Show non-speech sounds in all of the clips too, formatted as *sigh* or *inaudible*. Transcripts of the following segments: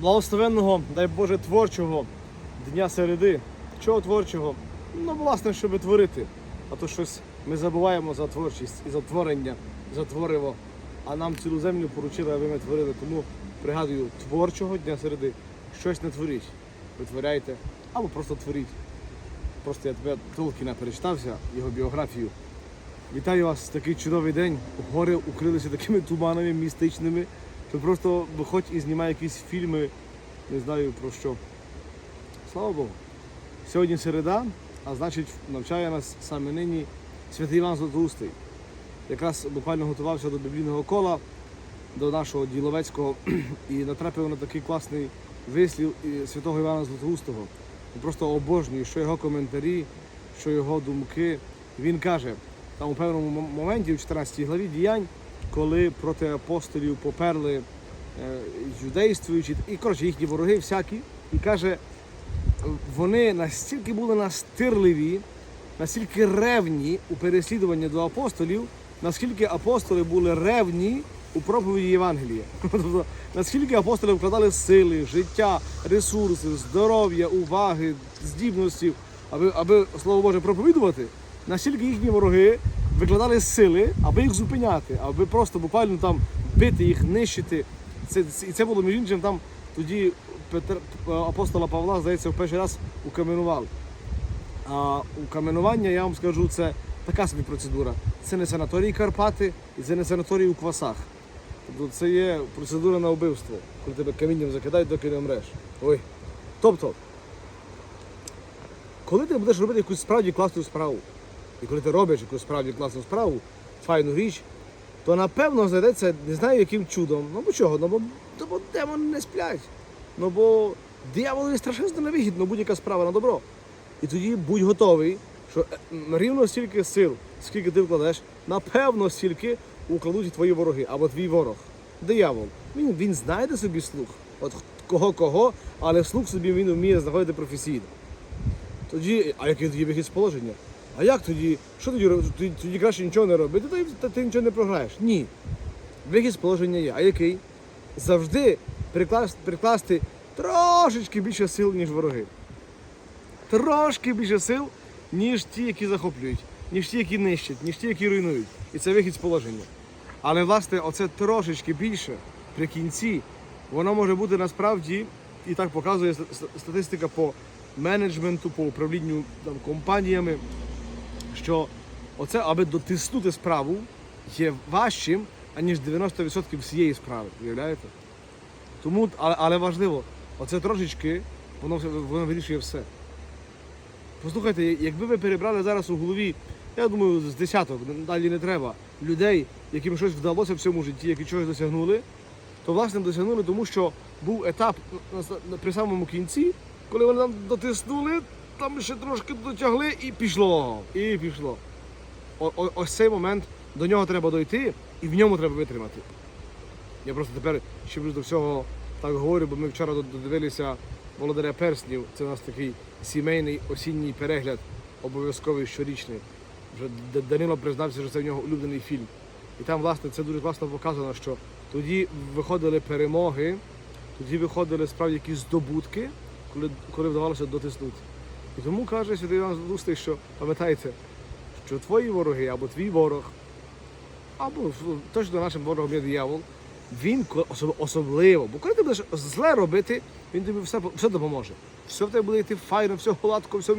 Благословенного, дай Боже, творчого дня середи. Чого творчого? Ну, власне, щоб творити. А то щось ми забуваємо за творчість і за творення, за твориво. А нам цілу землю поручили, аби ми творили. Тому пригадую, творчого дня середи. Щось не творіть. Витворяйте або просто творіть. Просто я тебе Толкіна перечитався, його біографію. Вітаю вас такий чудовий день. Гори укрилися такими туманами містичними. Що просто виходь і знімай якісь фільми, не знаю про що. Слава Богу. Сьогодні середа, а значить навчає нас саме нині святий Іван Златоустий. Якраз буквально готувався до біблійного кола, до нашого діловецького і натрапив на такий класний вислів святого Івана Златоустого. Просто обожнюю, що його коментарі, що його думки. Він каже, там у певному моменті, у 14 главі діянь, коли проти апостолів поперли е, юдействуючі, і коротше їхні вороги всякі, і каже, вони настільки були настирливі, настільки ревні у переслідуванні до апостолів, наскільки апостоли були ревні у проповіді Євангелія. *laughs* Тобто, наскільки апостоли вкладали сили, життя, ресурси, здоров'я, уваги, здібності, аби, аби слово Боже проповідувати, настільки їхні вороги викладали сили, аби їх зупиняти, аби просто буквально там бити їх, нищити. Це, це- і це було між іншим там тоді Петр, апостола Павла, здається, в перший раз укаменували. А укаменування, я вам скажу, це така собі процедура. Це не санаторій Карпати і це не санаторій у квасах. Тобто це є процедура на вбивство, коли тебе камінням закидають, доки не вмреш. Ой. Тобто, коли ти будеш робити якусь справді класну справу, і коли ти робиш якусь справді класну справу, файну річ, то напевно знайдеться, не знаю яким чудом. Ну бо чого? Ну бо, бо демони не сплять. Ну бо дияволові страшенно невигідно будь-яка справа на добро. І тоді будь готовий, що е, рівно стільки сил, скільки ти вкладеш, напевно, стільки укладуть твої вороги або твій ворог. Диявол. Він, він знайде собі слух. От кого кого, але слух собі він вміє знаходити професійно. Тоді, а який тоді вихід з положення? А як тоді? Що тоді? Тоді, тоді краще нічого не робити, та, та ти нічого не програєш. Ні. Вихід з положення є. А який? Завжди прикласти, прикласти трошечки більше сил, ніж вороги. Трошки більше сил, ніж ті, які захоплюють, ніж ті, які нищать, ніж ті, які руйнують. І це вихід з положення. Але власне, оце трошечки більше при кінці, воно може бути насправді, і так показує ст- ст- статистика по менеджменту, по управлінню там, компаніями, що оце, аби дотиснути справу, є важчим, аніж 90% всієї справи. Уявляєте? Тому, але, але важливо, оце трошечки, воно, воно вирішує все. Послухайте, якби ви перебрали зараз у голові, я думаю, з десяток, далі не треба, людей, яким щось вдалося в цьому житті, які чогось досягнули, то власне досягнули, тому що був етап при самому кінці, коли вони там дотиснули, там ще трошки дотягли і пішло. І пішло. О, о- ось цей момент до нього треба дойти і в ньому треба витримати. Я просто тепер ще плюс до всього так говорю, бо ми вчора додивилися Володаря Перснів. Це у нас такий сімейний осінній перегляд, обов'язковий щорічний. Вже Данило признався, що це в нього улюблений фільм. І там, власне, це дуже класно показано, що тоді виходили перемоги, тоді виходили справді якісь здобутки, коли, коли вдавалося дотиснути. Тому каже Святий Іван Златоустий, що пам'ятайте, що твої вороги або твій ворог, або точно нашим ворогом є диявол, він особливо, бо коли ти будеш зле робити, він тобі все, все допоможе. Все в тебе буде йти файно, все гладко, все.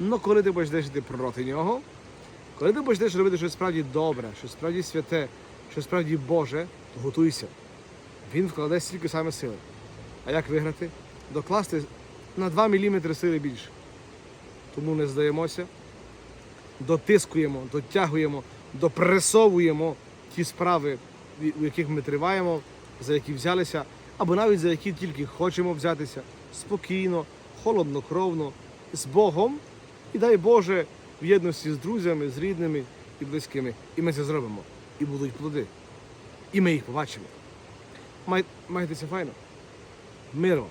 Ну коли ти почнеш йти проти нього, коли ти почнеш робити щось справді добре, щось справді святе, щось справді Боже, то готуйся. Він вкладе стільки саме сили. А як виграти? Докласти на 2 мм сили більше. Тому не здаємося, дотискуємо, дотягуємо, допресовуємо ті справи, у яких ми триваємо, за які взялися, або навіть за які тільки хочемо взятися спокійно, холоднокровно, з Богом. І дай Боже в єдності з друзями, з рідними і близькими. І ми це зробимо. І будуть плоди. І ми їх побачимо. Май, майтеся файно. Миру.